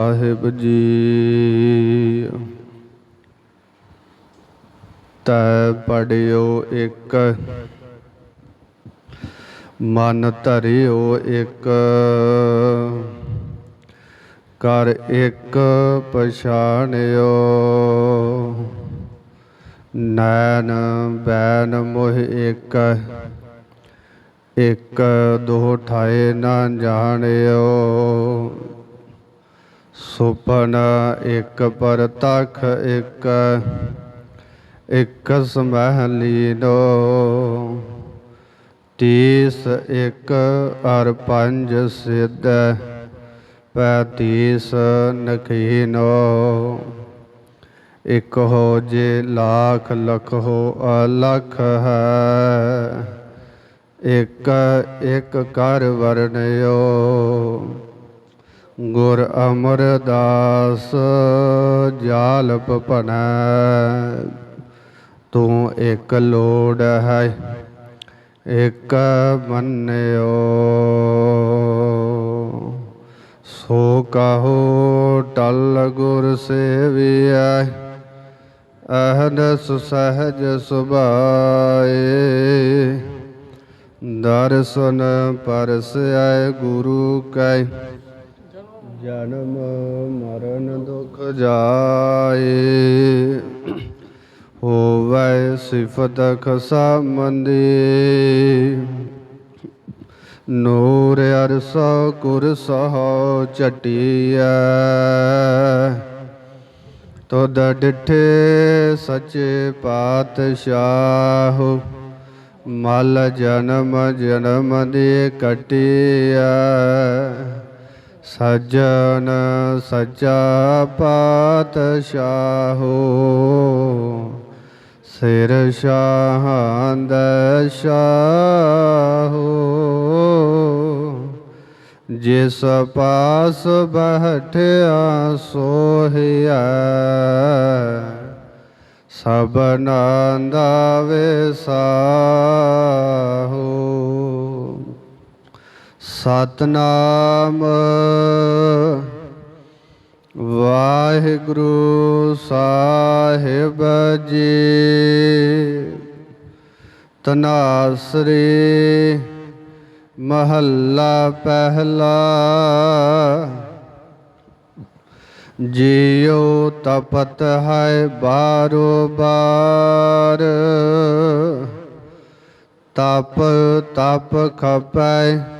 ਸਾਹਿਬ ਜੀ। ਤੈ ਪੜਿਓ ਇੱਕ, ਮਨ ਧਰਿਓ ਇੱਕ, ਕਰ ਇੱਕ ਪਛਾਣਿਓ। ਨੈਣ ਬੈਨ ਮੋਹ ਇੱਕ ਇੱਕ ਦੋ ਠਾਏ ਨਾ ਜਾਣਿਓ। ਸੁਪਨ ਇੱਕ ਪਰਤਖ ਇੱਕ ਇੱਕ ਸਮਹਿ ਲੀਨੋ ਤੀਸ ਇੱਕ ਅਰ ਪੰਜ ਸਿੱਧ, ਪੈਤੀਸ ਨਖੀਨੋ। ਇਕ ਹੋ ਜੇ ਲੱਖ ਲਖ ਹੋ ਅਲਖ ਹੈ, ਇਕ ਇਕ ਕਰ ਵਰਨਿਓ ਗੁਰ ਅਮਰਦਾਸ ਜਾਲਪ ਭਣੈ ਤੂੰ ਇੱਕ ਲੋੜ ਹੈ, ਇੱਕ ਮੰਨਿਓ। ਸੋ ਕਹੋ, ਟਲ ਗੁਰ ਸੇਵੀਐ, ਅਹਨਸ ਸਹਜ ਸੁਭਾਏ। ਦਰਸ਼ਨ ਪਰਸੈ ਗੁਰੂ ਕੈ ਜਨਮ ਮਰਨ ਦੁਖ ਜਾਏ। ਹੋਵੈ ਸਿਫਤ ਖਸਮੰਦੀ। ਨੂਰ ਅਰਸਾ ਕੁਰਸਹ ਚਟਿਐ ਤੁਧ ਡਿਠੇ ਸੱਚੇ ਪਾਤਸ਼ਾਹ। ਮਲ ਜਨਮ ਜਨਮ ਦੇ ਕਟਿਆ ਸਜਣ ਸੱਚਾ ਪਾਤਸ਼ਾਹੋ ਸਿਰ ਸ਼ਾਹੰਦ ਸ਼ਾਹੋ। ਜਿਸ ਪਾਸ ਬਹਿਠਿਆ ਸੋਹਿਆ ਸਭਨਾਂ ਦਾ ਵਿਸਾਹੋ ਸਤਨਾਮ। ਵਾਹਿਗੁਰੂ ਸਾਹਿਬ ਜੀ। ਤਨਾਸਰੀ ਮਹੱਲਾ ਪਹਿਲਾ। ਜਿਉ ਤਪਤ ਹੈ ਬਾਰੋ ਬਾਰ। ਤਪ ਤਪ ਖਪੈ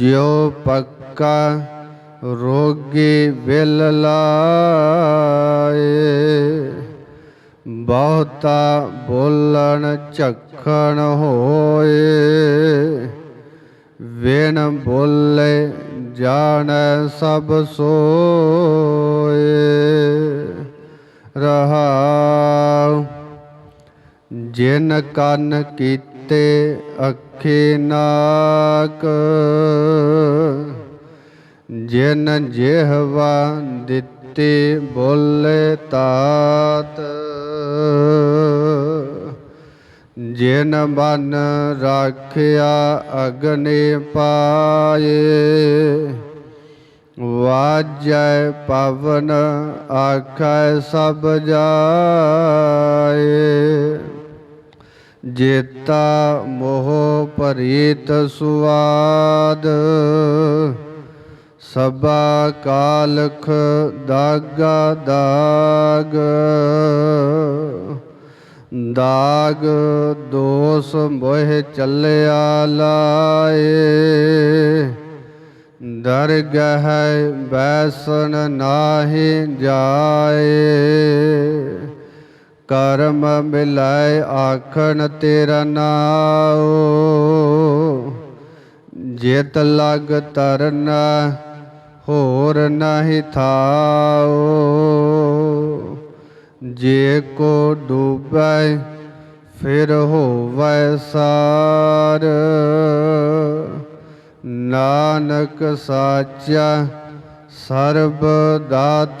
ਜਿਉ ਪੱਕਾ ਰੋਗੀ ਵਿਲ ਲਾਏ ਬਹੁਤਾ ਬੋਲਣ ਝੱਖਣ ਹੋਏ। ਵਿਣ ਬੋਲੇ ਜਾਣ ਸਭ ਸੋਏ। ਰਹਾਉ ਜਿਨ ਕੰਨ ਕੀਤੇ ਅੱਖੇ ਨਾਕ। ਜਿਨ ਜਿਹਵਾ ਦਿੱਤੀ ਬੋਲੇ ਤਾਤ। ਜਿਨ ਮਨ ਰਾਖਿਆ ਅਗਨੇ ਪਾਏ। ਵਾਜੈ ਪਵਨ ਆਖੈ ਸਭ ਜਾਏ। ਜੇਤਾ ਮੋਹ ਪਰੀਤ ਸੁਆਦ ਸਭਾ ਕਾਲਖ ਦਾਗਾ ਦਾਗ ਦਾਗ ਦੋਸ ਮੋਹ ਚੱਲਿਆ ਲਾਏ ਦਰਗਹ ਬੈਸਣ ਨਾਹੀ ਜਾਏ। ਕਰਮ ਮਿਲਾਏ ਆਖਣ ਤੇਰਾ ਨਾਉ। ਜਿਤ ਲਗ ਤਰਨਾ ਹੋਰ ਨਹੀਂ ਥਾਓ ਜੇ ਕੋ ਡੂਬੈ ਫਿਰ ਹੋਵੈ ਸਾਰ। ਨਾਨਕ ਸਾਚਾ ਸਰਬ ਦਾਤਾਰ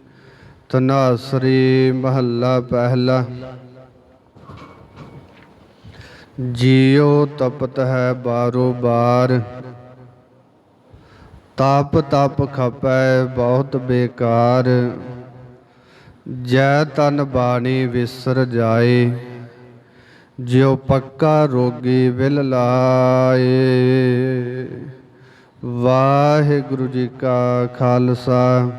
ਤਨਾਸਰੀ ਮਹੱਲਾ ਪਹਿਲਾ। ਜੀਉ ਤਪਤ ਹੈ ਬਾਰੋ ਬਾਰ। ਤਪ ਤਪ ਖਪੈ ਬਹੁਤ ਬੇਕਾਰ। ਜੈ ਤਨ ਬਾਣੀ ਵਿਸਰ ਜਾਏ, ਜਿਉ ਪੱਕਾ ਰੋਗੀ ਵਿਲ ਲਾਏ। ਵਾਹਿਗੁਰੂ ਜੀ ਕਾ ਖਾਲਸਾ।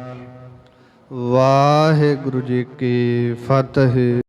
ਵਾਹਿਗੁਰੂ ਜੀ ਕੀ ਫਤਿਹ।